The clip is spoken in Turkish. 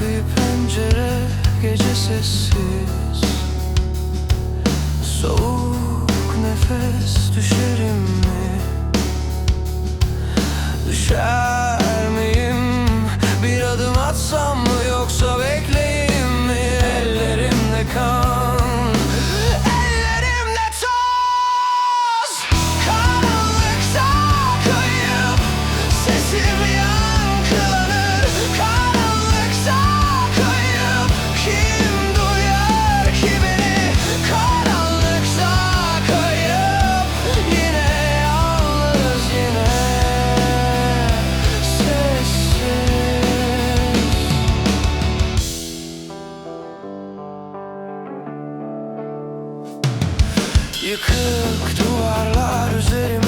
Pencere gece sessiz Soğuk nefes düşerim mi? Düşer miyim? Bir adım atsam mı Yıkık duvarlar üzerim